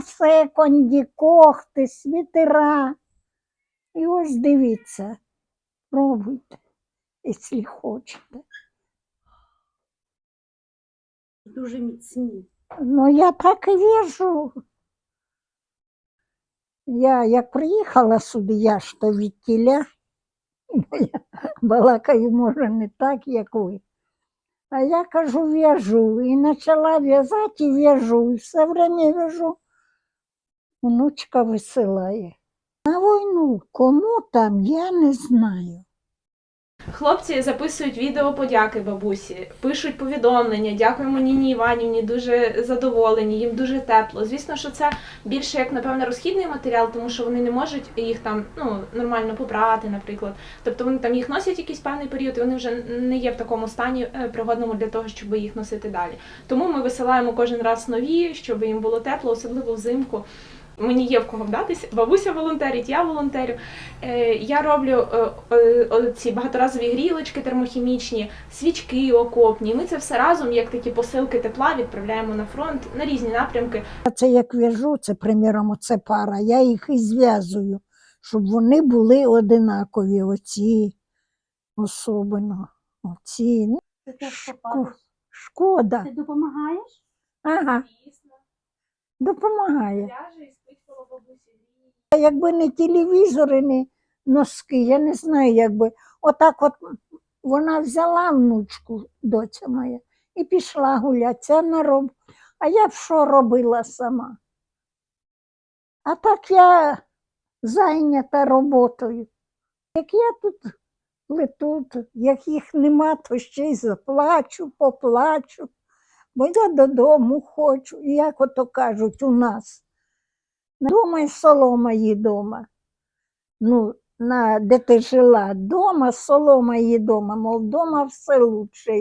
секонді, когти, світера. І ось дивіться, пробуйте, якщо хочете. Дуже міцні. Ну, я так і в'яжу. Я як приїхала сюди, я ж то від тіля. Я балакаю, може, не так, як ви. А я кажу, в'яжу. І почала в'язати і в'яжу. І все время в'яжу. Внучка висилає. На війну кому там, я не знаю. Хлопці записують відео подяки бабусі, пишуть повідомлення, дякуємо Ніні Іванівні, дуже задоволені, їм дуже тепло. Звісно, що це більше як напевне розхідний матеріал, тому що вони не можуть їх там ну нормально попрати, наприклад. Тобто вони там їх носять якийсь певний період, і вони вже не є в такому стані е, пригодному для того, щоб їх носити далі. Тому ми висилаємо кожен раз нові, щоб їм було тепло, особливо взимку. Мені є в кого вдатись. Бабуся волонтерить, я волонтерю. Е, я роблю е, е, ці багаторазові грілочки термохімічні, свічки окопні. Ми це все разом, як такі посилки тепла, відправляємо на фронт на різні напрямки. А це як в'яжу, це, приміром, оце пара, я їх і зв'язую, щоб вони були одинакові, оці особливо. Оці. Ну, теж Шку- Шкода. Ти допомагаєш? Ага, допомагає. Якби не телевізори, не носки, я не знаю, якби. Отак от вона взяла внучку, доця моя, і пішла гуляти. Це на роб... А я б що робила сама? А так я зайнята роботою. Як я тут плету, як їх нема, то ще й заплачу, поплачу, бо я додому хочу. Як ото кажуть у нас. Дома й солома її дома. Ну, на, де ти жила, дома, солома її дома, мов дома все лучше.